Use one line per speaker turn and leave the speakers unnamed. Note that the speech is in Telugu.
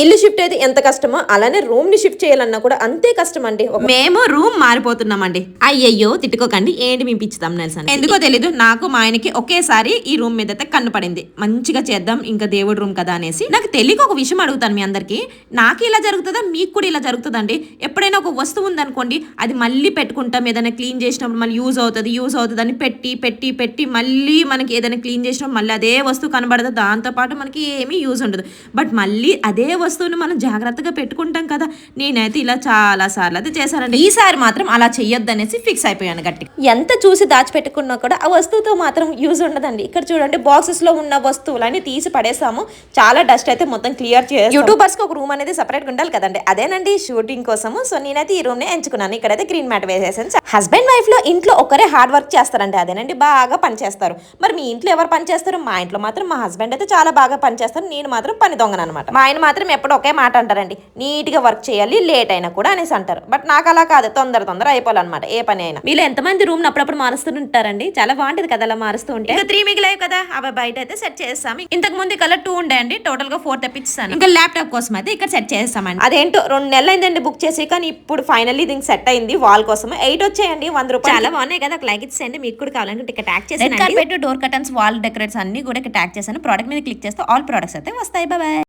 ఇల్లు షిఫ్ట్ అయితే ఎంత కష్టమో అలానే రూమ్ని షిఫ్ట్ చేయాలన్నా కూడా అంతే కష్టం అండి
మేము రూమ్ మారిపోతున్నామండి. అయ్యయ్యో తిట్టుకోకండి. ఏంటి మేము పిచ్చుతాం నెల్సన్ ఎందుకో తెలీదు నాకు మా ఆయనకి ఒకేసారి ఈ రూమ్ మీద అయితే కన్ను పడింది మంచిగా చేద్దాం ఇంకా దేవుడి రూమ్ కదా అనేసి. నాకు తెలియక ఒక విషయం అడుగుతాను మీ అందరికి. నాకు ఇలా జరుగుతుందా? మీకు కూడా ఇలా జరుగుతుందండి. ఎప్పుడైనా ఒక వస్తువు ఉందనుకోండి అది మళ్ళీ పెట్టుకుంటాం. ఏదైనా క్లీన్ చేసినప్పుడు మళ్ళీ యూజ్ అవుతుంది యూజ్ అవుతుంది అని పెట్టి పెట్టి పెట్టి మళ్ళీ మనకి ఏదైనా క్లీన్ చేసినప్పుడు మళ్ళీ అదే వస్తువు కనబడదు. దాంతోపాటు మనకి ఏమీ యూజ్ ఉండదు. బట్ మళ్ళీ అదే వస్తువుని మనం జాగ్రత్తగా పెట్టుకుంటాం కదా. నేనైతే ఇలా చాలా సార్లు అయితే చేశానండి. ఈసారి మాత్రం అలా చెయ్యొద్దు అనేసి ఫిక్స్ అయిపోయాను గట్టి
ఎంత చూసి దాచిపెట్టుకున్నా కూడా ఆ వస్తువుతో మాత్రం యూజ్ ఉండదండి. ఇక్కడ చూడండి బాక్సెస్లో ఉన్న వస్తువులని తీసి పడేసాము. చాలా డస్ట్ అయితే మొత్తం క్లియర్ చేయాలి యూట్యూబర్స్కి ఒక రూమ్ అనేది సెపరేట్ ఉండాలి కదండి. అదేనండి షూటింగ్ కోసము. సో నేనైతే ఈ రూమ్ని ఎంచుకున్నాను. ఇక్కడైతే గ్రీన్ మ్యాట్ వేసేసాను. హస్బెండ్ వైఫ్లో ఇంట్లో ఒకరే హార్డ్ వర్క్ చేస్తారండి. అదేనండి బాగా పని చేస్తారు. మరి మీ ఇంట్లో ఎవరు పని చేస్తారు? మా ఇంట్లో మాత్రం మా హస్బెండ్ అయితే చాలా బాగా పని చేస్తారు. నేను మాత్రం పని దొంగను అనమాట మా ఆయన మాత్రం ఎప్పుడు ఒకే మాట అంటారండి. నీట్గా వర్క్ చేయాలి లేట్ అయినా కూడా అనేసి అంటారు. బట్ నాకు అలా కాదు తొందర తొందర అయిపోవాలన్నమాట ఏ పని అయినా.
మీలో ఎంతమంది రూమ్ అప్పుడప్పుడు మారుస్తుంటారండి? చాలా బాగుంటది కదా అలా మారుస్తూ ఉంటే. ఇంకా త్రీ మిగిలాయి కదా అవి బయట అయితే సెట్ చేస్తాము ఇంతకు ముందు కలర్ టూ ఉండే టోటల్గా ఫోర్ తెప్పించాను ఇంకా ల్యాప్టాప్ కోసం అయితే ఇక్కడ సెట్ చేస్తామండి
అదేంటో రెండు నెలలు అయిందండి బుక్ చేసి కానీ ఇప్పుడు ఫైనల్లీ దీనికి సెట్ అయింది వాల్ కోసం ఎయిట్ వచ్చాయండి వంద రూపాయలు.
చాలా బాగున్నాయి కదా లైక్ ఇచ్చేయండి మీకు కూడా కావాలంటే ఇక్కడ ట్యాగ్ చేసి carpet door curtains wall decorates అన్ని కూడా ఇక్కడ ట్యాగ్ చేశాను ప్రోడక్ట్ మీద క్లిక్ చేస్తే ఆల్ ప్రొడక్ట్స్ అయితే వస్తాయి. బాయ్